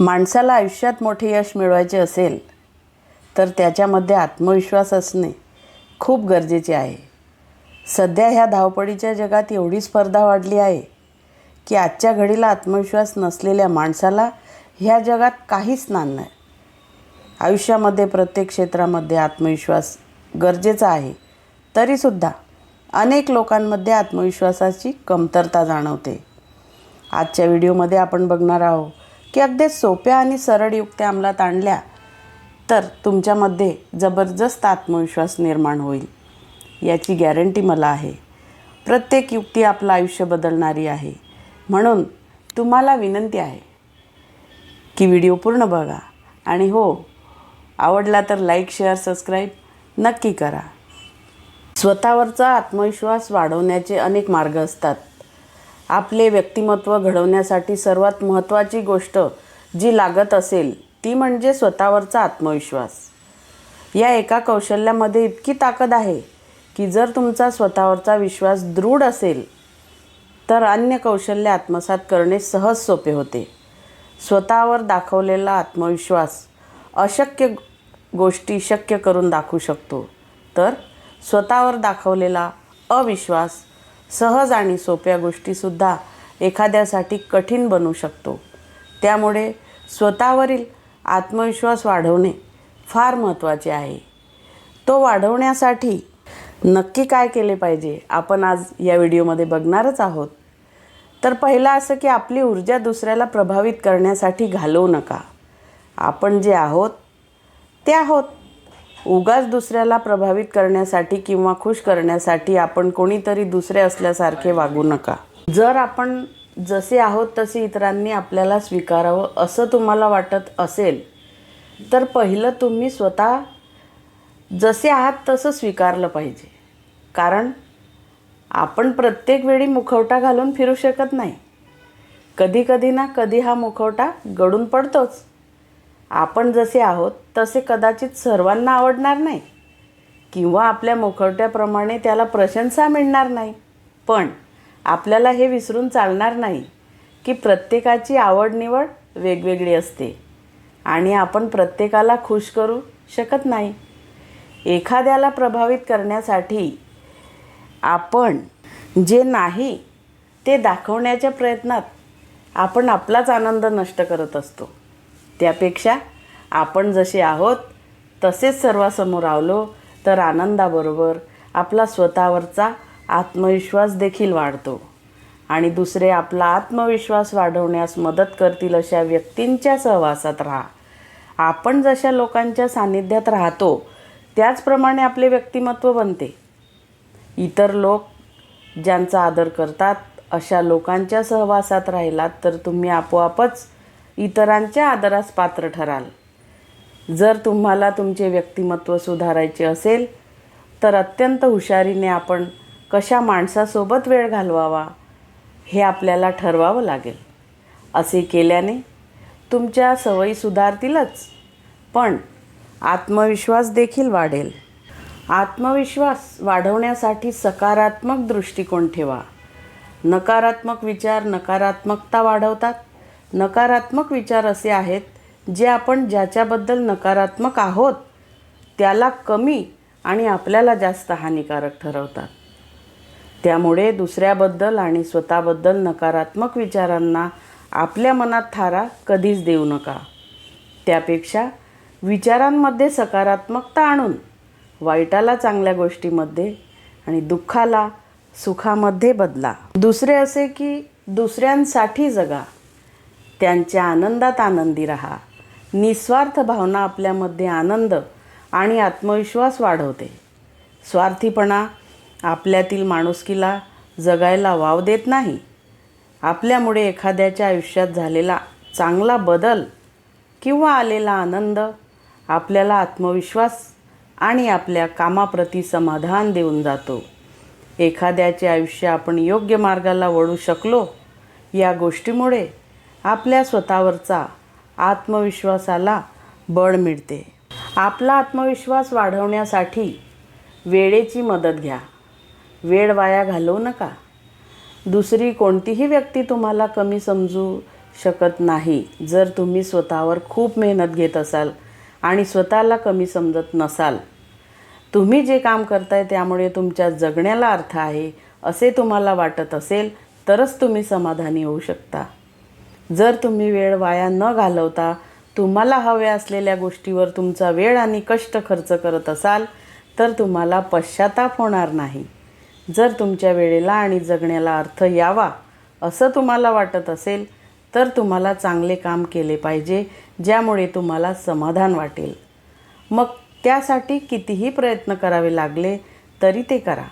माणसाला आयुष्यात मोठे यश मिळवायचे असेल तर त्याच्यामध्ये आत्मविश्वास असणे खूप गरजेचे आहे. सध्या ह्या धावपळीच्या जगात एवढी स्पर्धा वाढली आहे की आजच्या घडीला आत्मविश्वास नसलेल्या माणसाला ह्या जगात काहीच नान नाही. आयुष्यामध्ये प्रत्येक क्षेत्रामध्ये आत्मविश्वास गरजेचा आहे तरीसुद्धा अनेक लोकांमध्ये आत्मविश्वासाची कमतरता जाणवते. आजच्या व्हिडिओमध्ये आपण बघणार आहोत की अगदी सोप्या आणि सरळ युक्त्या अंमलात आणल्या तर तुमच्यामध्ये जबरदस्त आत्मविश्वास निर्माण होईल याची गॅरंटी मला आहे. प्रत्येक युक्ती आपलं आयुष्य बदलणारी आहे. म्हणून तुम्हाला विनंती आहे की व्हिडिओ पूर्ण बघा आणि हो आवडला तर लाईक शेअर सबस्क्राईब नक्की करा. स्वतःवरचा आत्मविश्वास वाढवण्याचे अनेक मार्ग असतात. आपले व्यक्तिमत्व घडवण्यासाठी सर्वात महत्त्वाची गोष्ट जी लागत असेल ती म्हणजे स्वतःवरचा आत्मविश्वास. या एका कौशल्यामध्ये इतकी ताकद आहे की जर तुमचा स्वतःवरचा विश्वास दृढ असेल तर अन्य कौशल्य आत्मसात करणे सहज सोपे होते. स्वतःवर दाखवलेला आत्मविश्वास अशक्य गोष्टी शक्य करून दाखवू शकतो. तर स्वतःवर दाखवलेला अविश्वास सहज आणि सोप्या गोष्टीसुद्धा एखाद्यासाठी कठीण बनू शकतो. त्यामुळे स्वतःवरील आत्मविश्वास वाढवणे फार महत्त्वाचे आहे. तो वाढवण्यासाठी नक्की काय केले पाहिजे आपण आज या व्हिडिओमध्ये बघणारच आहोत. तर पहिलं असं की आपली ऊर्जा दुसऱ्याला प्रभावित करण्यासाठी घालवू नका. आपण जे आहोत ते आहोत. उगाच दुसऱ्याला प्रभावित करण्यासाठी किंवा खुश करण्यासाठी आपण कोणीतरी दुसरे असल्यासारखे वागू नका. जर आपण जसे आहोत तसे इतरांनी आपल्याला स्वीकारावं असं तुम्हाला वाटत असेल तर पहिलं तुम्ही स्वतः जसे आहात तसं स्वीकारलं पाहिजे. कारण आपण प्रत्येक वेळी मुखवटा घालून फिरू शकत नाही. कधी कधी ना कधी हा मुखवटा गळून पडतोच. आपण जसे आहोत तसे कदाचित सर्वांना आवडणार नाही. किंवा आपल्या मुखवट्याप्रमाणे त्याला प्रशंसा मिळणार नाही. पण आपल्याला हे विसरून चालणार नाही की प्रत्येकाची आवड निवड वेगवेगळी असते. आणि आपण प्रत्येकाला खुश करू शकत नाही. एखाद्याला प्रभावित करण्यासाठी आपण जे नाही ते दाखवण्याच्या प्रयत्नात आपण आपलाच आनंद नष्ट करत असतो. त्यापेक्षा आपण जसे आहोत तसेच सर्वासमोर आलो तर आनंदाबरोबर आपला स्वतःवरचा आत्मविश्वास देखील वाढतो. आणि दुसरे आपला आत्मविश्वास वाढवण्यास मदत करतील अशा व्यक्तींच्या सहवासात राहा. आपण जशा लोकांच्या सान्निध्यात राहतो त्याचप्रमाणे आपले व्यक्तिमत्व बनते. इतर लोक ज्यांचा आदर करतात अशा लोकांच्या सहवासात राहिलात तर तुम्ही आपोआपच इतरांच्या आदरास पात्र ठराल. जर तुम्हाला तुमचे व्यक्तिमत्व सुधारायचे असेल तर अत्यंत हुशारीने आपण कशा माणसासोबत वेळ घालवावा हे आपल्याला ठरवावं लागेल. असे केल्याने तुमच्या सवयी सुधारतीलच पण आत्मविश्वास देखील वाढेल. आत्मविश्वास वाढवण्यासाठी सकारात्मक दृष्टिकोन ठेवा. नकारात्मक विचार नकारात्मकता वाढवतात. नकारात्मक विचार असे आहेत जे आपण ज्याच्याबद्दल नकारात्मक आहोत त्याला कमी आणि आपल्याला जास्त हानिकारक ठरवतात. त्यामुळे दुसऱ्याबद्दल आणि स्वतःबद्दल नकारात्मक विचारांना आपल्या मनात थारा कधीच देऊ नका. त्यापेक्षा विचारांमध्ये सकारात्मकता आणून वाईटाला चांगल्या गोष्टीमध्ये आणि दुःखाला सुखामध्ये बदला. दुसरे असे की दुसऱ्यांसाठी जगा. त्यांच्या आनंदात आनंदी राहा. निस्वार्थ भावना आपल्यामध्ये आनंद आणि आत्मविश्वास वाढवते. स्वार्थीपणा आपल्यातील माणुसकीला जगायला वाव देत नाही. आपल्यामुळे एखाद्याच्या आयुष्यात झालेला चांगला बदल किंवा आलेला आनंद आपल्याला आत्मविश्वास आणि आपल्या कामाप्रती समाधान देऊन जातो. एखाद्याचे आयुष्य आपण योग्य मार्गाला वळू शकलो या गोष्टीमुळे आपल्या स्वतःवरचा आत्मविश्वासाला बळ मिळते. आपला आत्मविश्वास वाढवण्यासाठी वेळेची मदत घ्या. वेळ वाया घालवू नका. दुसरी कोणतीही व्यक्ती तुम्हाला कमी समजू शकत नाही. जर तुम्ही स्वतःवर खूप मेहनत घेत असाल आणि स्वतःला कमी समजत नसाल तुम्ही जे काम करताय त्यामुळे तुमच्या जगण्याला अर्थ आहे असे तुम्हाला वाटत असेल तरच तुम्ही समाधानी होऊ शकता. जर तुम्ही वेळ वाया न घालवता तुम्हाला हव्या असलेल्या गोष्टीवर तुमचा वेळ आणि कष्ट खर्च करत असाल तर तुम्हाला पश्चाताप होणार नाही. जर तुमच्या वेळेला आणि जगण्याला अर्थ यावा असं तुम्हाला वाटत असेल तर तुम्हाला चांगले काम केले पाहिजे ज्यामुळे तुम्हाला समाधान वाटेल. मग त्यासाठी कितीही प्रयत्न करावे लागले तरी ते करा.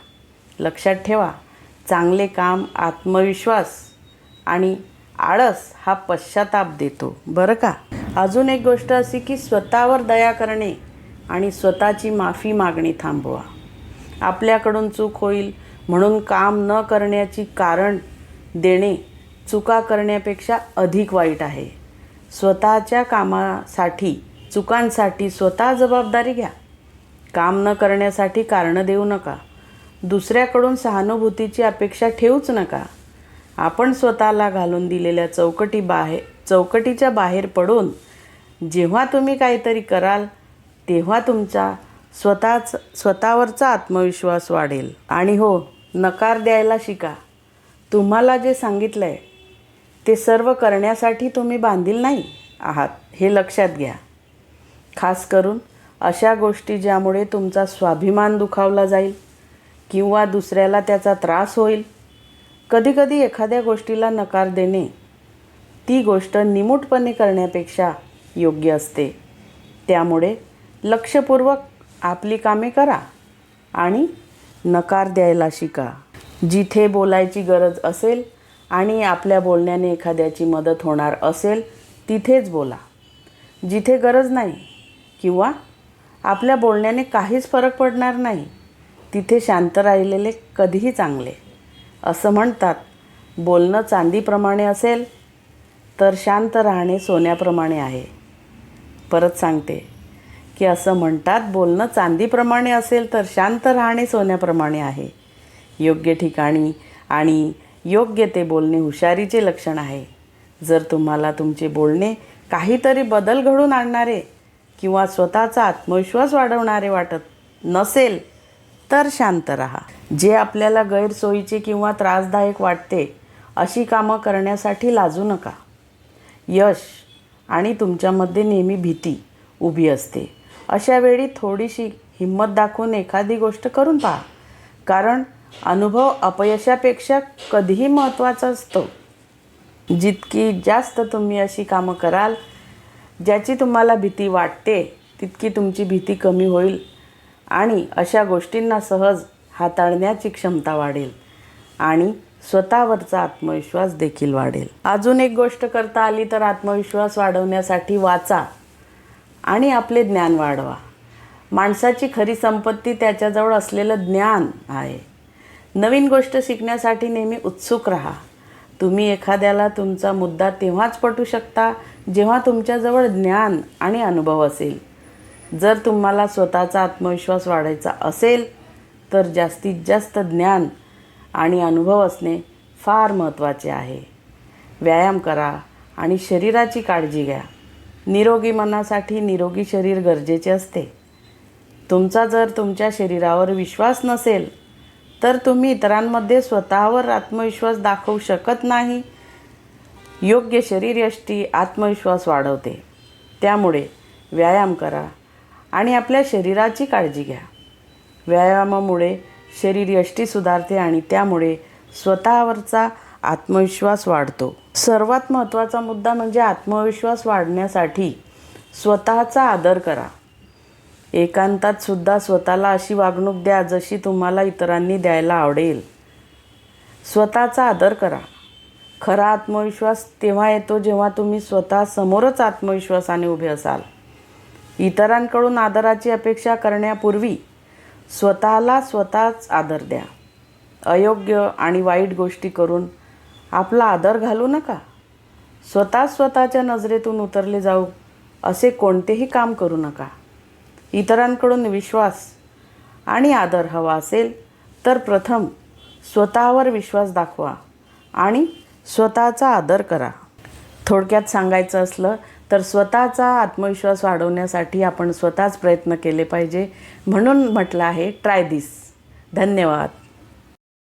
लक्षात ठेवा चांगले काम आत्मविश्वास आणि आळस हा पश्चाताप देतो. बरं का? अजून एक गोष्ट अशी की स्वतःवर दया करणे आणि स्वतःची माफी मागणी थांबवा. आपल्याकडून चूक होईल म्हणून काम न करण्याची कारण देणे चुका करण्यापेक्षा अधिक वाईट आहे. स्वतःच्या कामासाठी चुकांसाठी स्वतः जबाबदारी घ्या. काम न करण्यासाठी कारणं देऊ नका. दुसऱ्याकडून सहानुभूतीची अपेक्षा ठेवूच नका. आपण स्वतःला घालून दिलेल्या चौकटी बाहेर चौकटीच्या बाहेर पडून जेव्हा तुम्ही काहीतरी कराल तेव्हा तुमचा स्वतःच स्वतःवरचा आत्मविश्वास वाढेल. आणि हो नकार द्यायला शिका. तुम्हाला जे सांगितलं आहे ते सर्व करण्यासाठी तुम्ही बांधील नाही आहात हे लक्षात घ्या. खास करून अशा गोष्टी ज्यामुळे तुमचा स्वाभिमान दुखावला जाईल किंवा दुसऱ्याला त्याचा त्रास होईल कधीकधी एखाद्या गोष्टीला नकार देणे ती गोष्ट निमूटपणे करण्यापेक्षा योग्य असते. त्यामुळे लक्षपूर्वक आपली कामे करा आणि नकार द्यायला शिका. जिथे बोलायची गरज असेल आणि आपल्या बोलण्याने एखाद्याची मदत होणार असेल तिथेच बोला. जिथे गरज नाही किंवा आपल्या बोलण्याने काहीच फरक पडणार नाही तिथे शांत राहिलेले कधीही चांगले. असं म्हणतात. बोलणं चांदीप्रमाणे असेल तर शांत राहणे सोन्याप्रमाणे आहे. परत सांगते की असं म्हणतात बोलणं चांदीप्रमाणे असेल तर शांत राहणे सोन्याप्रमाणे आहे. योग्य ठिकाणी आणि योग्य ते बोलणे हुशारीचे लक्षण आहे. जर तुम्हाला तुमचे बोलणे काहीतरी बदल घडून आणणारे किंवा स्वतःचा आत्मविश्वास वाढवणारे वाटत नसेल तर शांत राहा. जे आपल्याला गैरसोयीचे किंवा त्रासदायक वाटते अशी कामं करण्यासाठी लाजू नका. यश आणि तुमच्यामध्ये नेहमी भीती उभी असते. अशा वेळी थोडीशी हिंमत दाखवून एखादी गोष्ट करून पहा. कारण अनुभव अपयशापेक्षा कधीही महत्त्वाचा असतो. जितकी जास्त तुम्ही अशी कामं कराल ज्याची तुम्हाला भीती वाटते तितकी तुमची भीती कमी होईल. आणि अशा गोष्टींना सहज हाताळण्याची क्षमता वाढेल आणि स्वतःवरचा आत्मविश्वास देखील वाढेल. अजून एक गोष्ट करता आली तर आत्मविश्वास वाढवण्यासाठी वाचा आणि आपले ज्ञान वाढवा. माणसाची खरी संपत्ती त्याच्याजवळ असलेलं ज्ञान आहे. नवीन गोष्ट शिकण्यासाठी नेहमी उत्सुक राहा. तुम्ही एखाद्याला तुमचा मुद्दा तेव्हाच पटू शकता जेव्हा तुमच्याजवळ ज्ञान आणि अनुभव असेल. जर तुम्हाला स्वतःचा आत्मविश्वास वाढायचा असेल तर जास्तीत जास्त ज्ञान आणि अनुभव असणे फार महत्त्वाचे आहे. व्यायाम करा आणि शरीराची काळजी घ्या. निरोगी मनासाठी निरोगी शरीर गरजेचे असते. तुमचा जर तुमच्या शरीरावर विश्वास नसेल तर तुम्ही इतरांमध्ये स्वतःवर आत्मविश्वास दाखवू शकत नाही. योग्य शरीरयष्टी आत्मविश्वास वाढवते. त्यामुळे व्यायाम करा आणि आपल्या शरीराची काळजी घ्या. व्यायामामुळे शरीर यष्टी सुधारते आणि त्यामुळे स्वतःवरचा आत्मविश्वास वाढतो. सर्वात महत्त्वाचा मुद्दा म्हणजे आत्मविश्वास वाढण्यासाठी स्वतःचा आदर करा. एकांतात सुद्धा स्वतःला अशी वागणूक द्या जशी तुम्हाला इतरांनी द्यायला आवडेल. स्वतःचा आदर करा. खरा आत्मविश्वास तेव्हा येतो जेव्हा तुम्ही स्वतः समोरच आत्मविश्वासाने उभे असाल. इतरांकडून आदराची अपेक्षा करण्यापूर्वी स्वतःला स्वतःच आदर द्या. अयोग्य आणि वाईट गोष्टी करून आपला आदर घालू नका. स्वतः स्वतःच्या नजरेतून उतरले जाऊ असे कोणतेही काम करू नका. इतरांकडून विश्वास आणि आदर हवा असेल तर प्रथम स्वतःवर विश्वास दाखवा आणि स्वतःचा आदर करा. थोडक्यात सांगायचं असलं तर स्वतःचा आत्मविश्वास वाढवण्यासाठी आपण स्वतःच प्रयत्न केले पाहिजे म्हणून म्हटलं आहे ट्राय दिस. धन्यवाद.